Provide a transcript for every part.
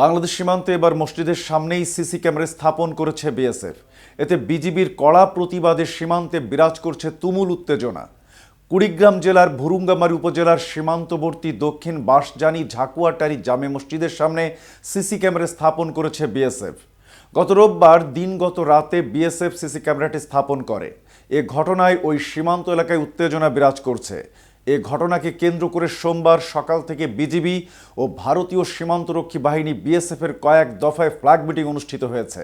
বাংলাদেশ সীমান্তে এবার মসজিদের সামনেই সিসি ক্যামেরা স্থাপন করেছে বিএসএফ। এতে বিজিবির কড়া প্রতিবাদে সীমান্তে বিরাজ করছে তুমুল উত্তেজনা। কুড়িগ্রাম জেলার ভুরুঙ্গামারী উপজেলার সীমান্তবর্তী দক্ষিণ বাঁশজানি ঝাকুয়াটারি জামে মসজিদের সামনে সিসি ক্যামেরা স্থাপন করেছে বিএসএফ। গত রোববার দিনগত রাতে বিএসএফ সিসি ক্যামেরাটি স্থাপন করে। এ ঘটনায় ওই সীমান্ত এলাকায় উত্তেজনা বিরাজ করছে। এ ঘটনাকে কেন্দ্র করে সোমবার সকাল থেকে বিজিবি ও ভারতীয় সীমান্তরক্ষী বাহিনী বিএসএফের কয়েক দফায় ফ্ল্যাগ মিটিং অনুষ্ঠিত হয়েছে।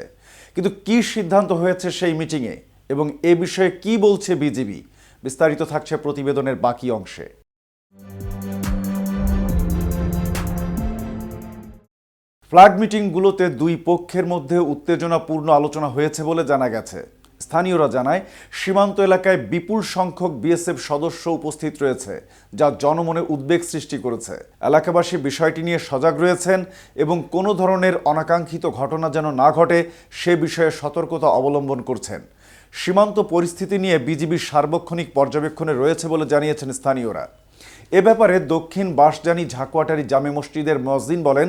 কিন্তু কী সিদ্ধান্ত হয়েছে সেই মিটিংয়ে এবং এ বিষয়ে কি বলছে বিজিবি? বিস্তারিত থাকছে প্রতিবেদনের বাকি অংশে। ফ্ল্যাগ মিটিংগুলোতে দুই পক্ষের মধ্যে উত্তেজনাপূর্ণ আলোচনা হয়েছে বলে জানা গেছে। স্থানীয়রা জানায়, সীমান্ত এলাকায় বিপুল সংখ্যক বিএসএফ সদস্য উপস্থিত রয়েছে, যা জনমনে উদ্বেগ সৃষ্টি করেছে। এলাকাবাসী বিষয়টি নিয়ে সজাগ রয়েছেন এবং কোনো ধরনের অনাকাঙ্ক্ষিত ঘটনা যেন না ঘটে, সে বিষয়ে সতর্কতা অবলম্বন করছেন। সীমান্ত পরিস্থিতি নিয়ে বিজিবির সার্বক্ষণিক পর্যবেক্ষণে রয়েছে বলে জানিয়েছেন স্থানীয়রা। এ ব্যাপারে দক্ষিণ বাঁশজানি ঝাকুয়াটারি জামে মসজিদের মসজিদ বলেন,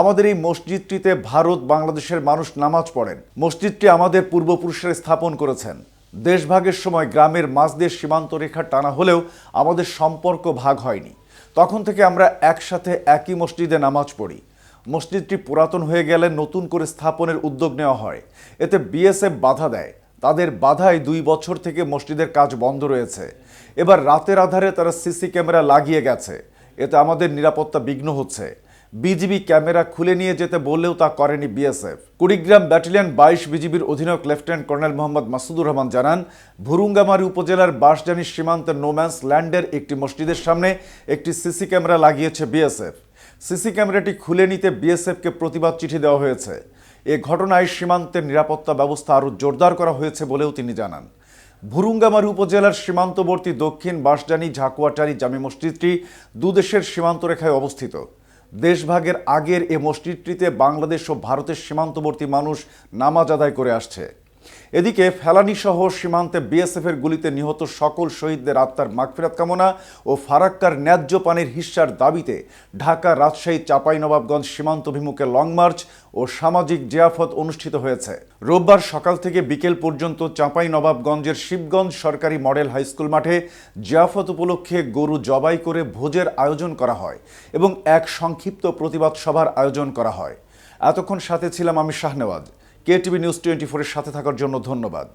আমাদের এই মসজিদটিতে ভারত বাংলাদেশের মানুষ নামাজ পড়েন। মসজিদটি আমাদের পূর্বপুরুষের স্থাপন করেছেন। দেশভাগের সময় গ্রামের মাঝ দিয়ে সীমান্ত রেখা টানা হলেও আমাদের সম্পর্ক ভাগ হয়নি। তখন থেকে আমরা একসাথে একই মসজিদে নামাজ পড়ি। মসজিদটি পুরাতন হয়ে গেলে নতুন করে স্থাপনের উদ্যোগ নেওয়া হয়। এতে বিএসএফ বাধা দেয়। তাদের বাধায় দুই বছর থেকে মসজিদের কাজ বন্ধ রয়েছে। এবার রাতের আধারে তারা সিসি ক্যামেরা লাগিয়ে গেছে। এতে আমাদের নিরাপত্তা বিঘ্ন হচ্ছে। বিজিবি ক্যামেরা খুলে নিয়ে যেতে বললেও তা করেনি বিএসএফ। কুড়িগ্রাম ব্যাটালিয়ন বাইশ বিজিবির অধিনায়ক লেফটেন্যান্ট কর্নেল মোহাম্মদ মাসুদুর রহমান জানান, ভুরুঙ্গামারি উপজেলার বাঁশজানি সীমান্তের নোম্যান্স ল্যান্ডের একটি মসজিদের সামনে একটি সিসি ক্যামেরা লাগিয়েছে বিএসএফ। সিসি ক্যামেরাটি খুলে নিতে বিএসএফকে প্রতিবাদ চিঠি দেওয়া হয়েছে। এ ঘটনায় সীমান্তের নিরাপত্তা ব্যবস্থা আরও জোরদার করা হয়েছে বলেও তিনি জানান। ভুরুঙ্গামারি উপজেলার সীমান্তবর্তী দক্ষিণ বাঁশজানি ঝাকুয়াটারি জামে মসজিদটি দুদেশের সীমান্তরেখায় অবস্থিত। দেশভাগের আগের এ মসজিদটিতে বাংলাদেশ ও ভারতের সীমান্তবর্তী মানুষ নামাজ আদায় করে আসছে। এদিকে ফেলানি সহ সীমান্তে বিএসএফের গুলিতে নিহত সকল শহীদদের আত্মার মাগফিরাত কামনা ও ফারাক্কার ন্যায্য পানির হিস্সার দাবিতে ঢাকা, রাজশাহী, চাঁপাইনবাবগঞ্জ সীমান্ত অভিমুখে লং মার্চ ও সামাজিক জিয়াফত অনুষ্ঠিত হয়েছে। রোববার সকাল থেকে বিকেল পর্যন্ত চাঁপাইনবাবগঞ্জের শিবগঞ্জ সরকারি মডেল হাইস্কুল মাঠে জিয়াফত উপলক্ষে গরু জবাই করে ভোজের আয়োজন করা হয় এবং এক সংক্ষিপ্ত প্রতিবাদ সভার আয়োজন করা হয়। এতক্ষণ সাথে ছিলাম আমি শাহনেওয়াজ। কেটিভি নিউজ টোয়েন্টি ফোরের সাথে থাকার জন্য ধন্যবাদ।